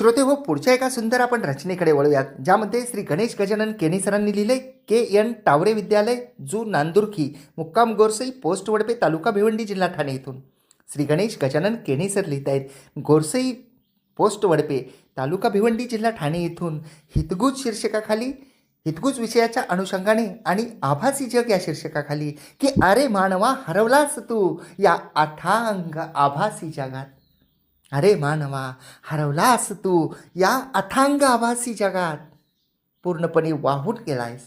श्रोते हो पुढच्या एका सुंदर आपण रचनेकडे वळूयात ज्यामध्ये श्री गणेश गजानन केणेसरांनी लिहिले के एन टावरे विद्यालय जू नांदुरखी मुक्काम गोरसई पोस्ट वडपे तालुका भिवंडी जिल्हा ठाणे इथून. श्री गणेश गजानन केणेसर लिहित आहेत गोरसई पोस्ट वडपे तालुका भिवंडी जिल्हा ठाणे इथून. हितगुज शीर्षकाखाली हितगुज विषयाच्या अनुषंगाने आणि आभासी जग या शीर्षकाखाली की अरे मानवा हरवलास तू या अथांग आभासी जगात. अरे मानवा हरवलास तू या अथांग आभासी जगात. पूर्णपणे वाहून गेलायस.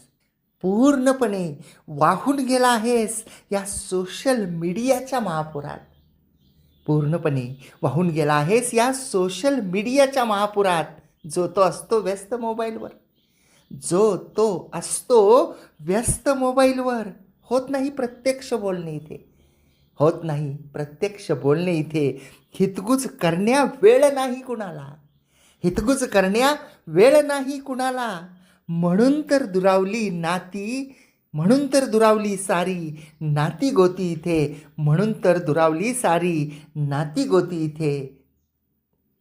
पूर्णपणे वाहून गेला आहेस या सोशल मीडियाच्या महापुरात. पूर्णपणे वाहून गेला आहेस या सोशल मीडियाच्या महापुरात. जो तो असतो व्यस्त मोबाईलवर. जो तो असतो व्यस्त मोबाईलवर. होत नाही प्रत्यक्ष बोलणे इथे. होत नाही प्रत्यक्ष बोलणे इथे. हितगुज करण्या वेळ नाही कुणाला. हितगुज करण्या वेळ नाही कुणाला. म्हणून तर दुरावली नाती म्हणून तर दुरावली सारी नाती गोती इथे. म्हणून तर दुरावली सारी नाती गोती इथे.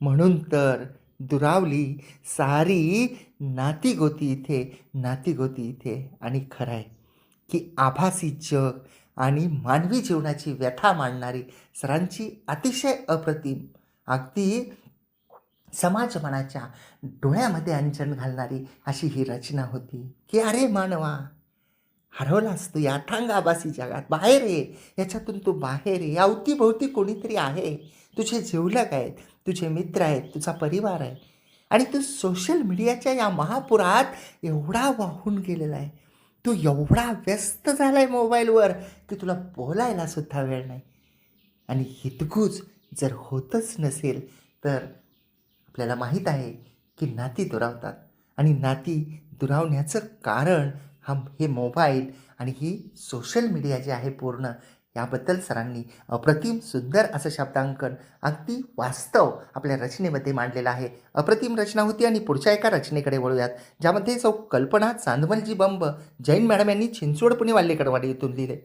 म्हणून तर दुरावली सारी नाती गोती इथे नाती गोती इथे. आणि खरं आहे की आभासी जग आणि मानवी जीवनाची व्यथा मांडणारी सरांची अतिशय अप्रतिम अगदी समाज मनाच्या डोळ्यामध्ये अंजन घालणारी अशी ही रचना होती की अरे मानवा हरवलास तू या अथांग आभासी जगात बाहेर ये याच्यातून तू बाहेर ये या अवतीभोवती कोणीतरी आहे तुझे जिवलग आहेत तुझे मित्र आहेत तुझा परिवार आहे आणि तू सोशल मीडियाच्या या महापुरात एवढा वाहून गेलेला आहे. तू एवढा व्यस्त झाला आहे मोबाईलवर की तुला बोलायला सुद्धा वेळ नाही. आणि हितकूच जर होतच नसेल तर आपल्याला माहीत आहे की नाती दुरावतात. आणि नाती दुरावण्याचं कारण हा हे मोबाईल आणि ही सोशल मीडिया जे आहे पूर्ण याबद्दल सरांनी अप्रतिम सुंदर असं शब्दांकन अगदी वास्तव आपल्या रचनेमध्ये मांडलेलं आहे. अप्रतिम रचना होती आणि पुढच्या एका रचनेकडे वळूयात ज्यामध्ये सौ कल्पना चांदमलजी बंब जैन मॅडम यांनी चिंचवड पुणे वाल्हेकरवाडी येथून लिहिले.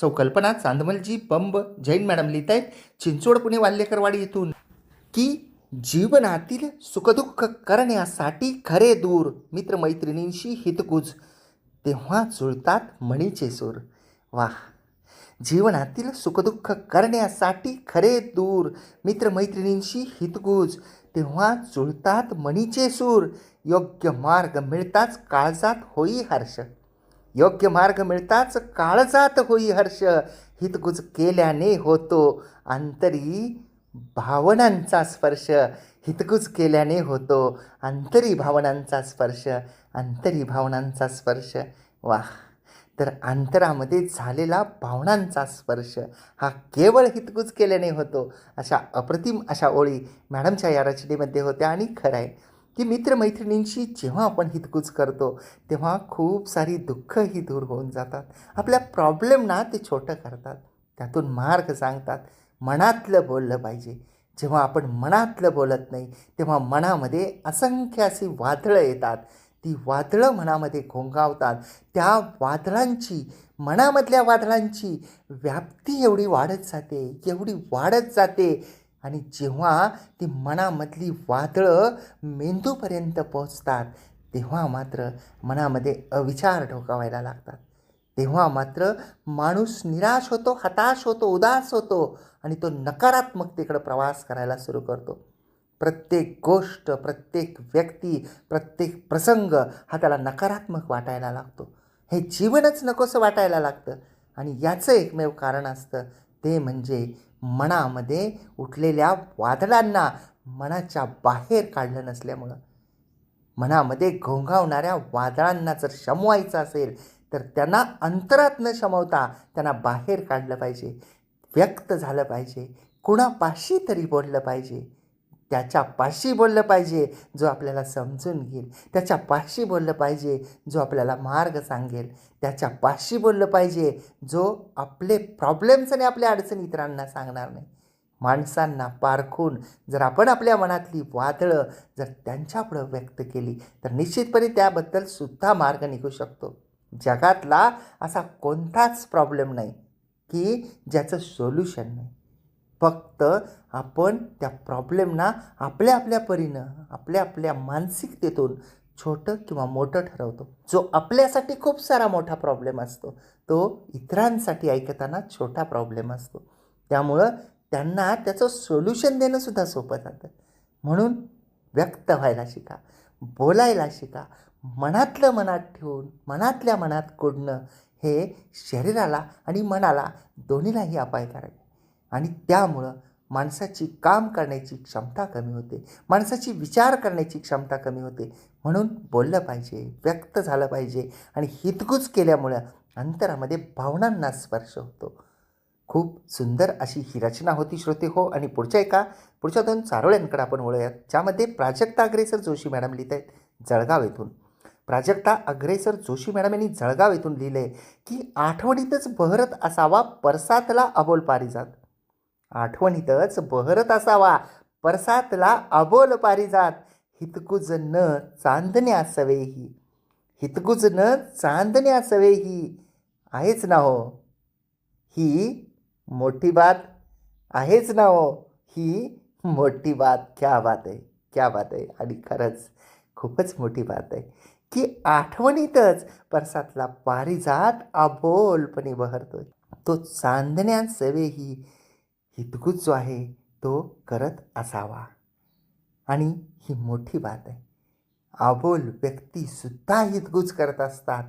सौ कल्पना चांदमलजी बंब जैन मॅडम लिहित आहेत चिंचवड पुणे वाल्हेकरवाडी येथून की जीवनातील सुखदुःख करण्यासाठी खरे दूर मित्रमैत्रिणींशी हितगुज तेव्हा जुळतात मणीचे सूर. वाह! जीवनातील सुखदुःख करण्यासाठी खरे दूर मित्रमैत्रिणींशी हितगुज. तेव्हा जुळतात मणीचे सूर. योग्य मार्ग मिळताच काळजात होई हर्ष. योग्य मार्ग मिळताच काळजात होई हर्ष. हितगुज केल्याने होतो अंतरी भावनांचा स्पर्श. हितगुज केल्याने होतो अंतरी भावनांचा स्पर्श. अंतरी भावनांचा स्पर्श. वाह! तर अंतरामध्ये झालेला भावनांचा स्पर्श हा केवळ हितगुज केल्याने होतो. अशा अप्रतिम अशा ओळी मॅडमच्या या रचनेमध्ये होत्या. आणि खरं आहे की मित्रमैत्रिणींशी जेव्हा आपण हितगुज करतो तेव्हा खूप सारी दुःखही दूर होऊन जातात. आपल्या प्रॉब्लेमना ते छोटं करतात. त्यातून मार्ग सांगतात. मनातलं बोललं पाहिजे. जेव्हा आपण मनातलं बोलत नाही तेव्हा मनामध्ये असंख्य अशी वादळं येतात. ती वादळं मनामध्ये घोंगावतात. त्या वादळांची मनामधल्या वादळांची व्याप्ती एवढी वाढत जाते एवढी वाढत जाते. आणि जेव्हा ती मनामधली वादळं मेंदूपर्यंत पोचतात तेव्हा मात्र मनामध्ये अविचार ढोकावायला लागतात. तेव्हा मात्र माणूस निराश होतो हताश होतो उदास होतो आणि तो नकारात्मकतेकडे प्रवास करायला सुरू करतो. प्रत्येक गोष्ट प्रत्येक व्यक्ती प्रत्येक प्रसंग हा त्याला नकारात्मक वाटायला लागतो. हे जीवनच नकोसं वाटायला लागतं. आणि याचं एकमेव कारण असतं ते म्हणजे मनामध्ये उठलेल्या वादळांना मनाच्या बाहेर काढलं नसल्यामुळं. मनामध्ये घोंघावणाऱ्या वादळांना जर शमवायचं असेल तर त्यांना अंतरात न शमवता त्यांना बाहेर काढलं पाहिजे. व्यक्त झालं पाहिजे. कुणापाशी तरी बोललं पाहिजे. त्याच्या पाशी बोललं पाहिजे जो आपल्याला समजून घेईल. त्याच्या पाशी बोललं पाहिजे जो आपल्याला मार्ग सांगेल. त्याच्या पाशी बोललं पाहिजे जो आपले प्रॉब्लेम्स आणि आपल्या अडचणी इतरांना सांगणार नाही. माणसांना पारखून जर आपण आपल्या मनातली वादळं जर त्यांच्यापुढं व्यक्त केली तर निश्चितपणे त्याबद्दल सुद्धा मार्ग निघू शकतो. जगातला असा कोणताच प्रॉब्लेम नाही की ज्याचं सोल्युशन नाही. फक्त आपण त्या प्रॉब्लेमना आपल्या आपल्या परीनं आपल्या आपल्या मानसिकतेतून छोटं किंवा मोठं ठरवतो. जो आपल्यासाठी खूप सारा मोठा प्रॉब्लेम असतो तो इतरांसाठी ऐकताना छोटा प्रॉब्लेम असतो. त्यामुळं त्यांना त्याचं सोल्युशन देणंसुद्धा सोपं जातं. म्हणून व्यक्त व्हायला शिका बोलायला शिका मनातलं मनात ठेवून मनातल्या मनात कोडणं हे शरीराला आणि मनाला दोन्हीलाही अपायकारक आहे आणि त्यामुळं माणसाची काम करण्याची क्षमता कमी होते. माणसाची विचार करण्याची क्षमता कमी होते. म्हणून बोललं पाहिजे व्यक्त झालं पाहिजे आणि हितगुज केल्यामुळं अंतरामध्ये भावनांना स्पर्श होतो. खूप सुंदर अशी ही रचना होती श्रोते हो. आणि पुढच्या एका पुढच्या दोन चारोळ्यांकडे आपण वळूयात ज्यामध्ये प्राजक्ता अग्रेसर जोशी मॅडम लिहित आहेत जळगाव येथून. प्राजक्ता अग्रेसर जोशी मॅडम यांनी जळगाव येथून लिहिलं आहे की आठवणीतच बहरत असावा परसातला अबोल पारिजात. आठवणीतच बहरत असावा. परसातला अबोल पारिजात हितकुज न चांदण्या सवेही हितकुज न चांदण्या सवेही आहेच ना हो? ही मोठी बात आहेच ना हो? ही मोठी बात. क्या बात आहे क्या बात आहे आणि खरंच खूपच मोठी बात आहे. की आठवणीतच परसातला पारिजात अबोलपणे बहरतोय. तो चांदण्या सवेही हितगुज जो आहे तो करत असावा. आणि ही मोठी बात आहे. अबोल व्यक्तीसुद्धा हितगुज करत असतात.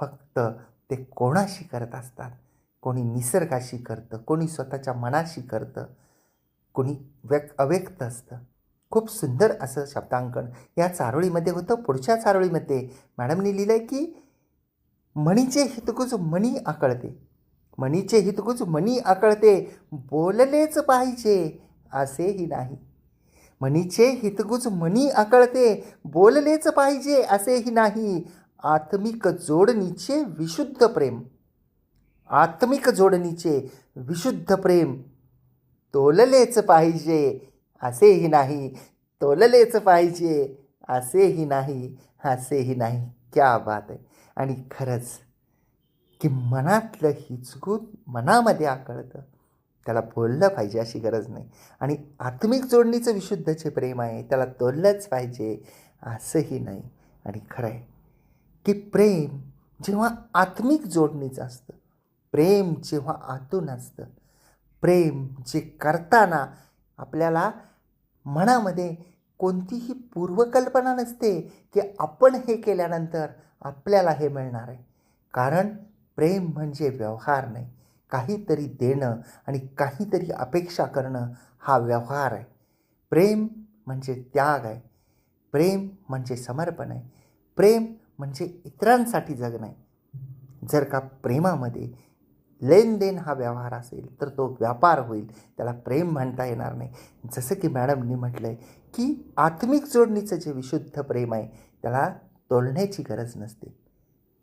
फक्त ते कोणाशी करत असतात? कोणी निसर्गाशी करतं कोणी स्वतःच्या मनाशी करतं कोणी व्यक् अव्यक्त असतं. खूप सुंदर असं शब्दांकन. या चारोळीमध्ये होतं पुढच्या चारोळीमध्ये. मॅडमनी लिहिलं आहे की मणीचे हितगुज मणी आकळते. मणीचे हितगुज मणी आकळते बोललेच पाहिजे असेही नाही. मणीचे हितगुज मणी आकळते बोललेच पाहिजे असेही नाही. आत्मिक जोडणीचे विशुद्ध प्रेम. आत्मिक जोडणीचे विशुद्ध प्रेम. तोललेच पाहिजे असेही नाही तोललेच पाहिजे असेही नाही असेही नाही. क्या बात आहे. आणि खरंच की मनातलं हिचकून मनामध्ये आकळतं. त्याला बोललं पाहिजे अशी गरज नाही. आणि आत्मिक जोडणीचं विशुद्धचे प्रेम आहे त्याला तोललंच पाहिजे असंही नाही. आणि खरं आहे की प्रेम जेव्हा आत्मिक जोडणीचं असतं प्रेम जेव्हा आतून असतं प्रेम जे करताना आपल्याला मनामध्ये कोणतीही पूर्वकल्पना नसते की आपण हे केल्यानंतर आपल्याला हे मिळणार आहे. कारण प्रेम म्हणजे व्यवहार नाही. काहीतरी देणं आणि काहीतरी अपेक्षा करणं हा व्यवहार आहे. प्रेम म्हणजे त्याग आहे. प्रेम म्हणजे समर्पण आहे. प्रेम म्हणजे इतरांसाठी जगणं आहे जर का प्रेमामध्ये लेनदेन हा व्यवहार असेल तर तो व्यापार होईल. त्याला प्रेम म्हणता येणार नाही. जसं की मॅडमनी म्हटलं आहे की आत्मिक जोडणीचं जे विशुद्ध प्रेम आहे त्याला तोलण्याची गरज नसते.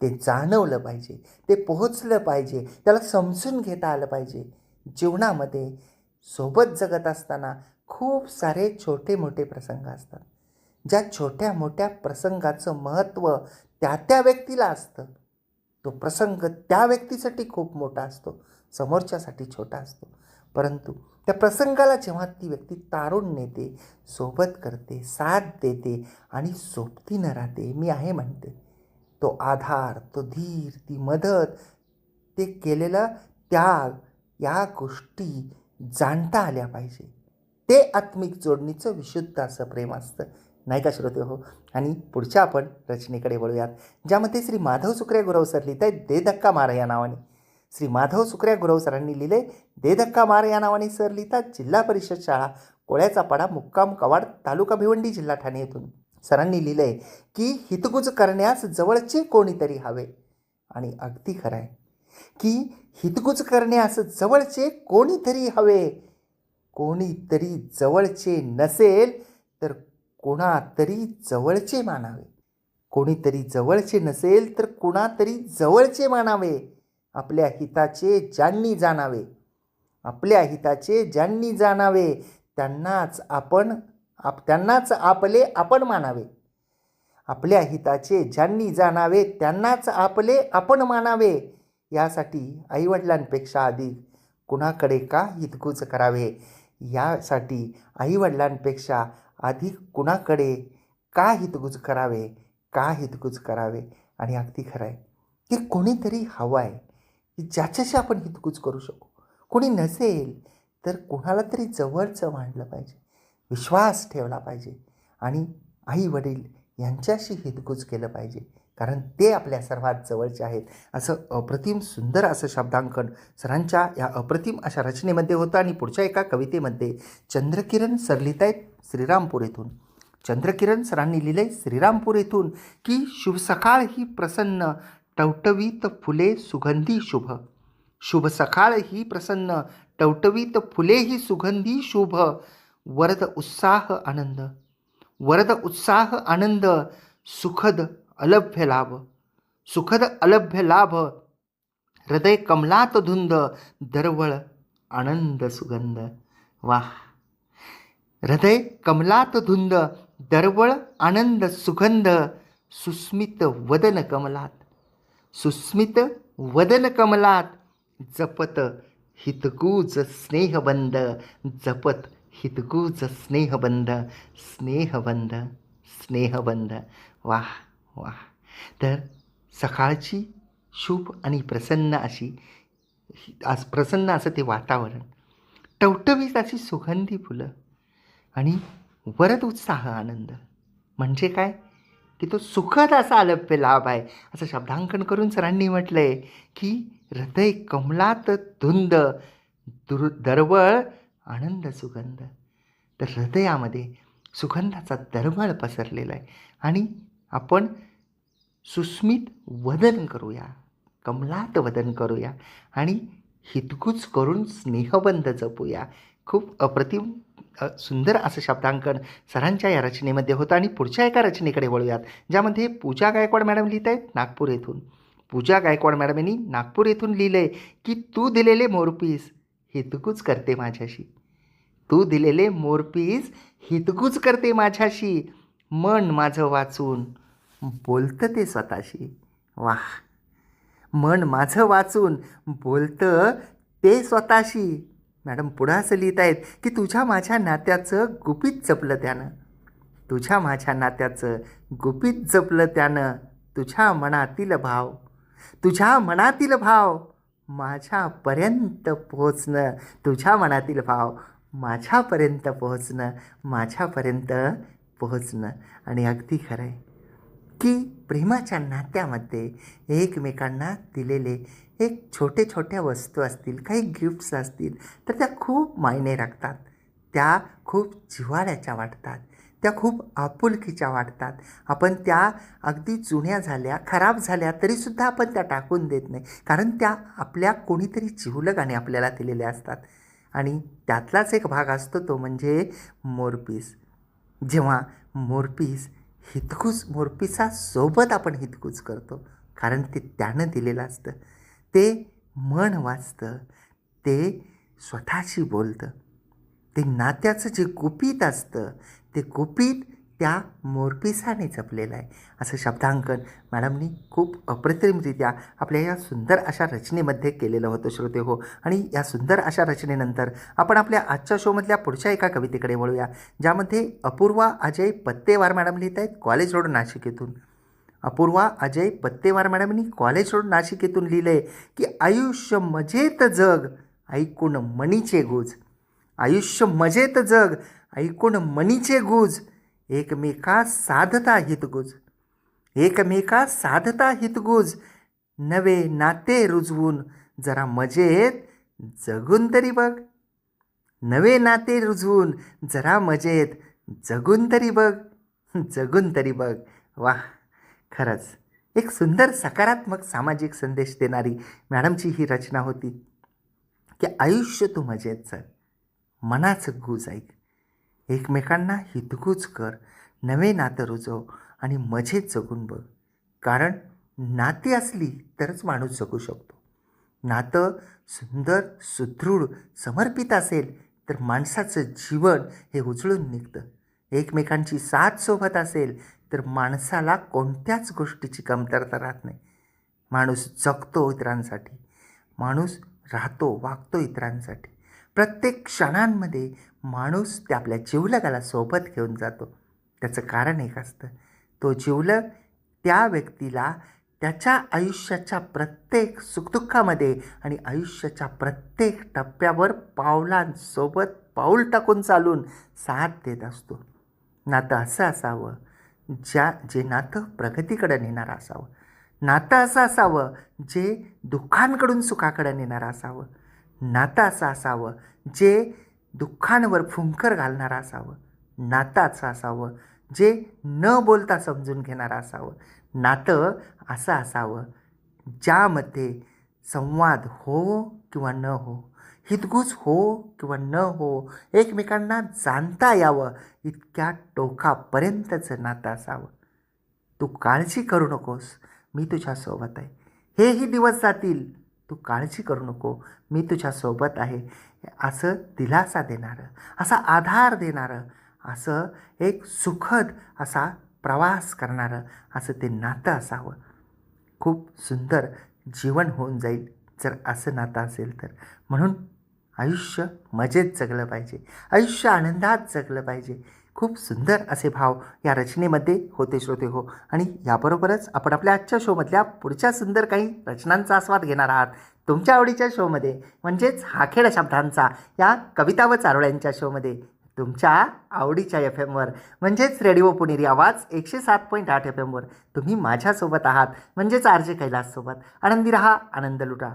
ते जाणवलं पाहिजे ते पोहोचलं पाहिजे त्याला समजून घेता आलं पाहिजे. जीवनामध्ये सोबत जगत असताना खूप सारे छोटे मोठे प्रसंग असतात. ज्या छोट्या मोठ्या प्रसंगाचं महत्त्व त्या त्या व्यक्तीला असतं. तो प्रसंग त्या व्यक्तीसाठी खूप मोठा असतो समोरच्यासाठी छोटा असतो. परंतु त्या प्रसंगाला जेव्हा ती व्यक्ती तारून नेते सोबत करते साथ देते आणि सोबतीनं राहते मी आहे म्हणते तो आधार तो धीर ती मदत ते केलेलं त्याग या गोष्टी जाणता आल्या पाहिजे. ते आत्मिक जोडणीचं विशुद्ध असं प्रेम असतं. नाही का श्रोते हो? आणि पुढच्या आपण रचनेकडे वळूयात. ज्यामध्ये श्री माधव सुकऱ्या गुरव सर लिहित आहेत दे धक्का मार या नावाने. श्री माधव सुकऱ्या गुरव सरांनी लिहिले दे धक्का मार या नावाने सर लिहितात जिल्हा परिषद शाळा कोळ्याचा पाडा मुक्काम कवाड तालुका भिवंडी जिल्हा ठाणे येथून. सरांनी लिहिलं आहे की हितगुज करण्यास जवळचे कोणीतरी हवे. आणि अगदी खरं आहे. की हितगुज करण्यास जवळचे कोणीतरी हवे. कोणीतरी जवळचे नसेल तर कोणातरी जवळचे मानावे. कोणीतरी जवळचे नसेल तर कोणातरी जवळचे मानावे. आपल्या हिताचे ज्यांनी जाणावे. आपल्या हिताचे ज्यांनी जाणावे त्यांनाच आपण आप त्यांनाच आपले आपण मानावे. आपल्या हिताचे ज्यांनी जाणावे त्यांनाच आपले आपण मानावे. यासाठी आईवडिलांपेक्षा अधिक कुणाकडे का हितगुज करावे? यासाठी आईवडिलांपेक्षा अधिक कुणाकडे का हितगुज करावे? का हितगुज करावे? आणि अगदी खरं आहे की कोणीतरी हवं आहे की ज्याच्याशी आपण हितगुज करू शकू. कोणी नसेल तर कोणाला तरी जवळचं मांडलं पाहिजे. विश्वास ठेवला पाहिजे. आणि आई वडील यांच्याशी हितगुज केलं पाहिजे. कारण ते आपल्या सर्वात जवळचे आहेत. असं अप्रतिम सुंदर असं शब्दांकन सरांच्या या अप्रतिम अशा रचनेमध्ये होतं आणि पुढच्या एका कवितेमध्ये चंद्रकिरण सर लिहित आहेत श्रीरामपूर येथून. चंद्रकिरण सरांनी लिहिले श्रीरामपूर येथून की शुभ सकाळ ही प्रसन्न टवटवीत फुले सुगंधी शुभ. शुभ सकाळ ही प्रसन्न टवटवीत फुले ही सुगंधी शुभ. वरद उत्साह आनंद वरद उत्साह आनंद सुखद अलभ्य लाभ सुखद अलभ्य लाभ हृदय कमलात धुंद दरवळ आनंद सुगंध. वाह! हृदय कमलात धुंद दरवळ आनंद सुगंध सुस्मित वदन कमलात सुस्मित वदन कमलात जपत हितगूज स्नेहबंद जपत हितगूज स्नेहबंध स्नेहबंध स्नेहबंध. वाह वाह. तर सकाळची शुभ आणि प्रसन्न अशी आज प्रसन्न असं ते वातावरण. टवटवीत अशी सुगंधी फुलं आणि वरद उत्साह आनंद. म्हणजे काय? की तो सुखद असा अलभ्य लाभ आहे. असं शब्दांकन करून सरांनी म्हटलं आहे की हृदय कमलात धुंद दुर दरवळ आनंद सुगंध. तर हृदयामध्ये सुगंधाचा दरवळ पसरलेला आहे. आणि आपण सुस्मित वदन करूया कमलात वदन करूया आणि हितगुज करून स्नेहबंध जपूया. खूप अप्रतिम सुंदर असं शब्दांकन सरांच्या या रचनेमध्ये होतं. आणि पुढच्या एका रचनेकडे वळूयात ज्यामध्ये पूजा गायकवाड मॅडम लिहित आहेत नागपूर येथून. पूजा गायकवाड मॅडम यांनी नागपूर येथून लिहिलं आहे की तू दिलेले मोरपीस हितगुज करते माझ्याशी. तू दिलेले मोरपीस हितगुज करते माझ्याशी. मन माझं वाचून बोलतं ते स्वतःशी. वाह! मन माझं वाचून बोलतं ते स्वतःशी. मॅडम पुढं असं लिहित आहेत की तुझ्या माझ्या नात्याचं गुपित जपलं त्यानं. तुझ्या माझ्या नात्याचं गुपित जपलं त्यानं. तुझ्या मनातील भाव. तुझ्या मनातील भाव. माझ्यापर्यंत पोहोचणं तुझ्या मनातील भाव माझ्यापर्यंत पोहोचणं माझ्यापर्यंत पोहोचणं. आणि अगदी खरं आहे की प्रेमाच्या नात्यामध्ये एकमेकांना दिलेले एक छोटे छोट्या वस्तू असतील काही गिफ्ट्स असतील तर त्या खूप मायने राखतात. त्या खूप जिव्हाळ्याच्या वाटतात. त्या खूप आपुलकीच्या वाटतात. आपण त्या अगदी जुन्या झाल्या खराब झाल्या तरीसुद्धा आपण त्या टाकून देत नाही. कारण त्या आपल्या कोणीतरी जिवलगाने आपल्याला दिलेल्या असतात. आणि त्यातलाच एक भाग असतो तो म्हणजे मोरपीस. जेव्हा मोरपीस हितकूज मोरपीसा सोबत आपण हितकूज करतो कारण ते त्यानं दिलेलं असतं. ते मन वाचतं ते स्वतःशी बोलतं. ते नात्याचं जे गुपित असतं ते गुपित त्या मोरपिसाने जपलेलं आहे. असं शब्दांकन मॅडमनी खूप अप्रतिमरित्या आपल्या या सुंदर अशा रचनेमध्ये केलेलं होतं श्रोते हो. आणि या सुंदर अशा रचनेनंतर आपण आपल्या आजच्या शोमधल्या पुढच्या एका कवितेकडे वळूया ज्यामध्ये अपूर्वा अजय पत्तेवार मॅडम लिहित आहेत कॉलेज रोड नाशिक येथून अपूर्वा अजय पत्तेवार मॅडमनी कॉलेज रोड नाशिक येथून लिहिलं आहे की आयुष्य मजेत जग ऐकून मणीचे गुज. आयुष्य मजेत जग ऐकून मनीचे गुज एकमेका साधता हितगुज एकमेका साधता हितगुज नवे नाते रुजवून जरा मजेत जगून तरी बघ. नवे नाते रुजवून जरा मजेत जगून तरी बघ. जगून तरी बघ. वा खरंच एक सुंदर सकारात्मक सामाजिक संदेश देणारी मॅडमची ही रचना होती की आयुष्य तू मजेत जग मनाचं गुज ऐक. एकमेकांना हितगुज कर नवे नातं रुजव आणि मजेत जगून बघ. कारण नाती असली तरच माणूस जगू शकतो. नातं सुंदर सुदृढ समर्पित असेल तर माणसाचं जीवन हे उजळून निघतं. एकमेकांची साथ सोबत असेल तर माणसाला कोणत्याच गोष्टीची कमतरता राहत नाही. माणूस जगतो इतरांसाठी. माणूस राहतो वागतो इतरांसाठी. प्रत्येक क्षणांमध्ये माणूस ते आपल्या जिवलगाला सोबत घेऊन जातो. त्याचं कारण एक असतं. तो जिवलग त्या व्यक्तीला त्याच्या आयुष्याच्या प्रत्येक सुखदुःखामध्ये आणि आयुष्याच्या प्रत्येक टप्प्यावर पावलांसोबत पाऊल टाकून चालून साथ देत असतो. नातं असं असावं ज्या जे नातं प्रगतीकडे नेणारं असावं. नातं असं असावं जे दुःखांकडून सुखाकडे नेणारं असावं. नातं असं असावं जे दुःखांवर फुंकर घालणारं असावं. नातं असं असावं जे न बोलता समजून घेणारं असावं. नातं असं असावं ज्यामध्ये संवाद हो किंवा न हो हितगुज हो किंवा न हो एकमेकांना जाणता यावं इतक्या टोकापर्यंतचं नातं असावं. तू काळजी करू नकोस मी तुझ्यासोबत आहे. हेही दिवस जातील. तू काळजी करू नको. मी तुझ्यासोबत आहे. असं दिलासा देणारं असा आधार देणारं असं एक सुखद असा प्रवास करणारं असं ते नातं असावं. खूप सुंदर जीवन होऊन जाईल. जर असं नातं असेल तर. म्हणून आयुष्य मजेत जगलं पाहिजे. आयुष्य आनंदात जगलं पाहिजे. खूप सुंदर असे भाव या रचनेमध्ये होते श्रोते हो. आणि याबरोबरच आपण आपल्या आजच्या शोमधल्या पुढच्या सुंदर काही रचनांचा आस्वाद घेणार आहात. तुमच्या आवडीच्या शोमध्ये म्हणजेच हाखेड शब्दांचा या कविता व चारोळ्यांच्या शोमध्ये तुमच्या आवडीच्या एफ एमवर म्हणजेच रेडिओ पुणेरी आवाज एकशे सात पॉईंट आठ एफ एमवर तुम्ही माझ्यासोबत आहात म्हणजेच आर जे कैलाससोबत. आनंदी रहा आनंद लुटा.